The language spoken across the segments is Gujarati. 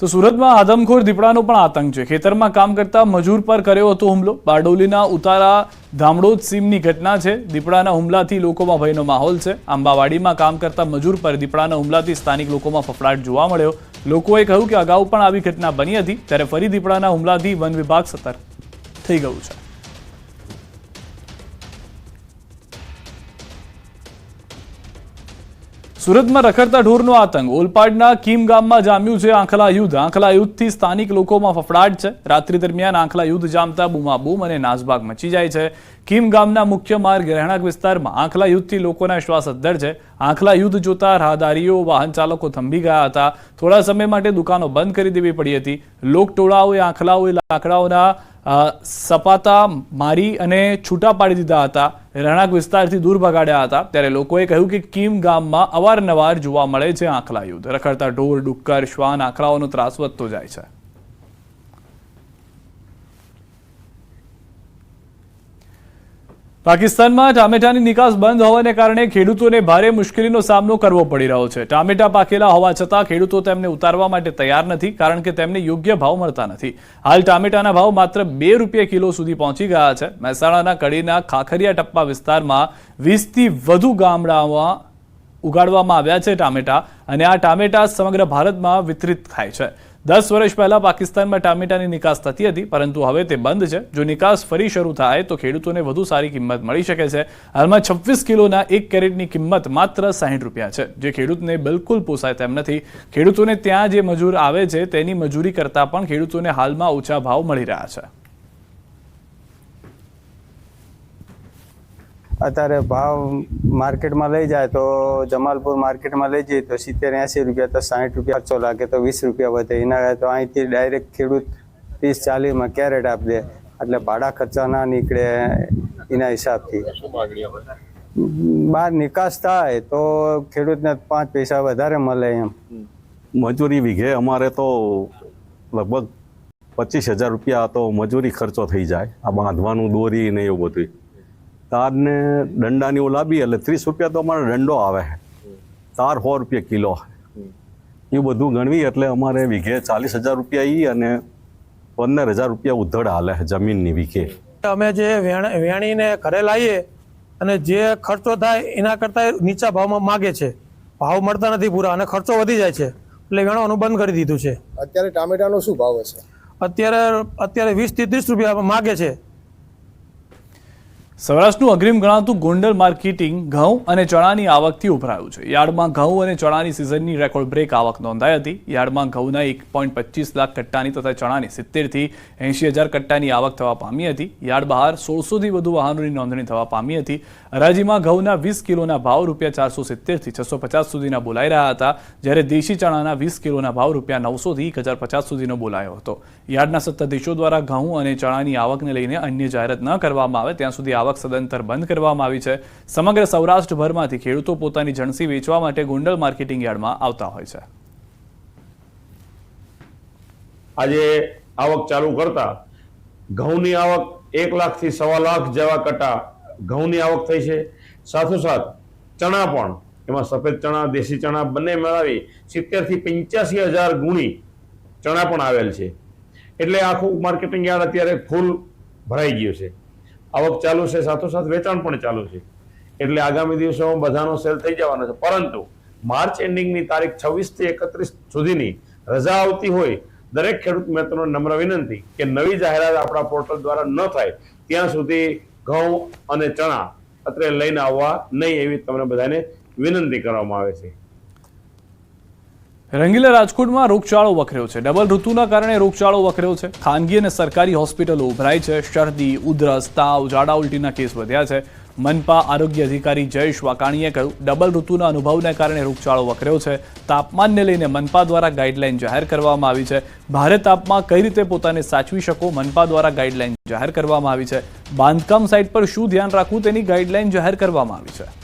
તો સુરતમાં આદમખોર દીપડાનો પણ આતંક છે. ખેતરમાં કામ કરતા મજૂર પર કર્યો હતો હુમલો. બારડોલીના ઉતારા ધામડોદ સીમની ઘટના છે. દીપડાના હુમલાથી લોકોમાં ભયનો માહોલ છે. આંબાવાડીમાં કામ કરતા મજૂર પર દીપડાના હુમલાથી સ્થાનિક લોકોમાં ફફડાટ જોવા મળ્યો. લોકોએ કહ્યું કે અગાઉ પણ આવી ઘટના બની હતી. ત્યારે ફરી દીપડાના હુમલાથી વન વિભાગ સતર્ક થઈ ગયું છે. સુરતમાં રખડતા ઢોરનો આતંક. ઓલપાડના કીમ ગામમાં જામ્યું છે આંખલા યુદ્ધ. આંખલા યુદ્ધથી સ્થાનિક લોકોમાં ફફડાટ છે. રાત્રિ દરમિયાન આંખલા યુદ્ધ જામતા બૂમાબૂમ અને નાસભાગ મચી જાય છે. કીમ ગામના મુખ્ય માર્ગ રહેણાંક વિસ્તારમાં આંખલા યુદ્ધથી લોકોના શ્વાસ અદ્ધર છે. આંખલા યુદ્ધ જોતા રાહદારીઓ, વાહન ચાલકો થંભી ગયા હતા. થોડા સમય માટે દુકાનો બંધ કરી દેવી પડી હતી. લોકટોળાઓએ આંખલાઓએ લાકડાઓના સપાતા મારી અને છૂટા પાડી દીધા હતા. રહેણાંક વિસ્તારથી દૂર ભગાડ્યા હતા. ત્યારે લોકોએ કહ્યું કે કીમ ગામમાં અવારનવાર જોવા મળે છે આંખલા યુદ્ધ રખડતા ઢોર, ડુક્કર, શ્વાન, આંખલાઓનો ત્રાસ વધતો જાય છે. પાકિસ્તાનમાં ટામેટાની નિકાસ બંધ હોવાને કારણે ખેડૂતોને ભારે મુશ્કેલીનો સામનો કરવો પડી રહ્યો છે. ટામેટા પાકેલા હોવા છતાં ખેડૂતો તેમને ઉતારવા માટે તૈયાર નથી કારણ કે તેમને યોગ્ય ભાવ મળતા નથી. હાલ ટામેટાના ભાવ માત્ર બે રૂપિયા કિલો સુધી પહોંચી ગયા છે. મહેસાણાના કડીના ખાખરિયા ટપ્પા વિસ્તારમાં વીસથી વધુ ગામડાઓમાં ઉગાડવામાં આવ્યા છે ટામેટા અને આ ટામેટા સમગ્ર ભારતમાં વિતરિત થાય છે. દસ વર્ષ પહેલા પાકિસ્તાનમાં ટામેટાની નિકાસ થતી હતી, પરંતુ હવે તે બંધ છે. જો નિકાસ ફરી શરૂ થાય, તો ખેડૂતોને વધુ સારી કિંમત મળી શકે છે. હાલમાં છવ્વીસ કિલોના એક કેરેટની કિંમત માત્ર સાહીઠ રૂપિયા છે. જે ખેડૂતને બિલકુલ પોસાય તેમ નથી. ખેડૂતોને ત્યાં જે મજૂર આવે છે, તેની મજૂરી કરતાં પણ ખેડૂતોને હાલમાં ઓછા ભાવ મળી રહ્યા છે. અત્યારે ભાવ માર્કેટમાં લઈ જાય તો જમાલપુર માર્કેટમાં લઈ જઈએ તો સિત્તેર એંસી રૂપિયા તો સાઠ રૂપિયા ખર્ચો લાગે તો વીસ રૂપિયા વધે. એના તો અહીંથી ડાયરેક્ટ ખેડૂત ત્રીસ ચાલીસમાં કેરેટ આપી દે એટલે ભાડા ખર્ચા ના નીકળે એના હિસાબથી. બહાર નિકાસ થાય તો ખેડૂતને પાંચ પૈસા વધારે મળે એમ. મજૂરી વીઘે અમારે તો લગભગ પચીસ હજાર રૂપિયા તો મજૂરી ખર્ચો થઈ જાય. આ બાંધવાનું દોરી ને એવું બધું તારને દંડાની એવું લાવીએ એટલે ત્રીસ રૂપિયા તો અમારે દંડો આવે. છે તાર સો રૂપિયા કિલો. એ બધું ગણવી એટલે અમારે વીઘે ચાલીસ હજાર રૂપિયા ઈ અને પંદર હજાર રૂપિયા ઉધડ હાલે છે જમીનની વીઘે. અમે જે વેણ- વેણીને ઘરે લાવીએ અને જે ખર્ચો થાય એના કરતાં નીચા ભાવમાં માગે છે. ભાવ મળતા નથી પૂરા અને ખર્ચો વધી જાય છે. એટલે વેણવાનું બંધ કરી દીધું છે. અત્યારે ટામેટાનો શું ભાવ હશે? અત્યારે અત્યારે વીસથી ત્રીસ રૂપિયા માગે છે. સૌરાષ્ટ્રનું અગ્રીમ ગણાતું ગોંડલ માર્કેટિંગ ઘઉં અને ચણાની આવકથી ઉભરાયું છે. યાર્ડમાં ઘઉં અને ચણાની સિઝનની રેકોર્ડ બ્રેક આવક નોંધાઈ હતી. યાર્ડમાં ઘઉંના એક પોઈન્ટ પચીસ લાખ કટ્ટાની તથા ચણાની સિત્તેરથી એંશી હજાર કટ્ટાની આવક થવા પામી હતી. યાર્ડ બહાર સોળસોથી વધુ વાહનોની નોંધણી થવા પામી હતી. હરાજીમાં ઘઉંના વીસ કિલોના ભાવ રૂપિયા ચારસો સિત્તેરથી છસો પચાસ સુધીના બોલાઈ રહ્યા હતા, જ્યારે દેશી ચણાના વીસ કિલોના ભાવ રૂપિયા નવસોથી એક હજાર પચાસ સુધીનો બોલાયો હતો. યાર્ડના સત્તાધીશો દ્વારા ઘઉં અને ચણાની આવકને લઈને અન્ય જાહેરાત ન કરવામાં આવે, ત્યાં સુધી આવક સદંતર બંધ કરવામાં આવી છે. સમગ્ર સૌરાષ્ટ્રભરમાંથી ખેડૂતો પોતાની જણસી વેચવા માટે ગોંડલ માર્કેટિંગ યાર્ડમાં આવતા હોય છે. આજે આવક ચાલુ કરતા ઘઉંની આવક એક લાખથી સવા લાખ જેવા કટા ઘઉંની આવક થઈ છે. સાથોસાથ ચણા પણ, એમાં સફેદ ચણા, દેશી ચણા બંને મેળવી સિત્તેરથી પંચ્યાસી હજાર ગુણી ચણા પણ આવેલ છે. એટલે આખું માર્કેટિંગ યાર્ડ અત્યારે ફૂલ ભરાઈ ગયું છે. આવક ચાલુ છે, સાથોસાથ વેચાણ પણ ચાલુ છે. એટલે આગામી દિવસોમાં બધાનો સેલ થઈ જવાનો છે. પરંતુ માર્ચ એન્ડિંગની તારીખ છવ્વીસથી એકત્રીસ સુધીની રજા આવતી હોય, દરેક ખેડૂત મિત્રોને નમ્ર વિનંતી કે નવી જાહેરાત આપણા પોર્ટલ દ્વારા ન થાય, ત્યાં સુધી ઘઉં અને ચણા અત્રે લઈને આવવા નહીં એવી તમને બધાને વિનંતી કરવામાં આવે છે. રંગીલા રાજકોટમાં રોગચાળો વકર્યો છે. ડબલ ઋતુના કારણે રોગચાળો વકર્યો છે. ખાનગી અને સરકારી હોસ્પિટલો ઉભરાઈ છે. શરદી, ઉધરસ, તાવ, ઝાડા ઉલટીના કેસ વધ્યા છે. મનપા આરોગ્ય અધિકારી જયેશ વાકાણીએ કહ્યું, ડબલ ઋતુના અનુભવને કારણે રોગચાળો વકર્યો છે. તાપમાનને લઈને મનપા દ્વારા ગાઈડલાઈન જાહેર કરવામાં આવી છે. ભારે તાપમાં કઈ રીતે પોતાને સાચવી શકો? મનપા દ્વારા ગાઈડલાઈન જાહેર કરવામાં આવી છે. બાંધકામ સાઇટ પર શું ધ્યાન રાખવું? તેની ગાઈડલાઈન જાહેર કરવામાં આવી છે.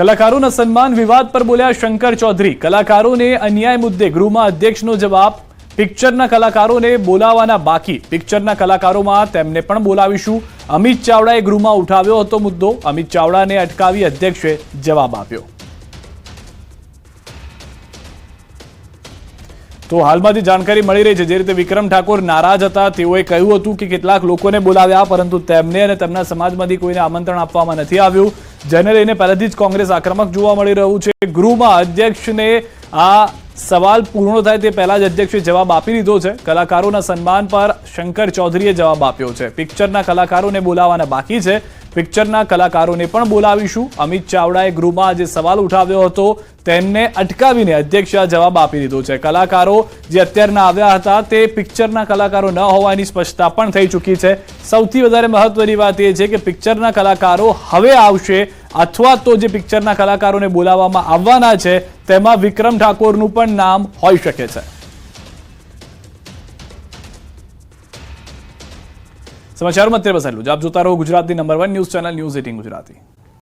કલાકારોના સન્માન વિવાદ પર બોલ્યા શંકર ચૌધરી. કલાકારોને અન્યાય મુદ્દે ગૃહમાં અધ્યક્ષનો જવાબ પિક્ચરના કલાકારોને બોલાવવાના બાકી. પિક્ચરના કલાકારોમાં તેમને પણ બોલાવીશું. અમિત ચાવડાએ ગૃહમાં ઉઠાવ્યો હતો મુદ્દો. અમિત ચાવડાને અટકાવી અધ્યક્ષે જવાબ આપ્યો. તો હાલમાંથી જાણકારી મળી રહી છે, જે રીતે વિક્રમ ઠાકોર નારાજ હતા, તેઓએ કહ્યું હતું કે કેટલાક લોકોને બોલાવ્યા, પરંતુ તેમને અને તેમના સમાજમાંથી કોઈને આમંત્રણ આપવામાં નથી આવ્યું. જેને લઈને પહેલેથી જ કોંગ્રેસ આક્રમક જોવા મળી રહ્યું છે. ગૃહમાં અધ્યક્ષને આ સવાલ પૂર્ણ થાય તે પહેલા જ અધ્યક્ષે જવાબ આપી દીધો છે. કલાકારોના સન્માન પર શંકર ચૌધરીએ જવાબ આપ્યો છે. પિક્ચરના કલાકારોને બોલાવવાના બાકી છે. પિક્ચરના કલાકારોને પણ બોલાવીશું. અમિત ચાવડાએ ગૃહમાં જે સવાલ ઉઠાવ્યો હતો, તેમને અટકાવીને અધ્યક્ષે જવાબ આપી દીધો છે. કલાકારો જે અત્યારના આવ્યા હતા, તે પિક્ચરના કલાકારો ન હોવાની સ્પષ્ટતા પણ થઈ ચૂકી છે. સૌથી વધારે મહત્વની વાત એ છે કે પિક્ચરના કલાકારો હવે આવશે, અથવા તો જે પિક્ચરના કલાકારોને બોલાવવામાં આવવાના છે, તેમાં વિક્રમ ઠાકોરનું પણ નામ હોઈ શકે છે. સમાચારમાં અત્યારે બસ આટલું જ. આપ જોતા રહો ગુજરાતની number one news channel news eighteen Gujarati.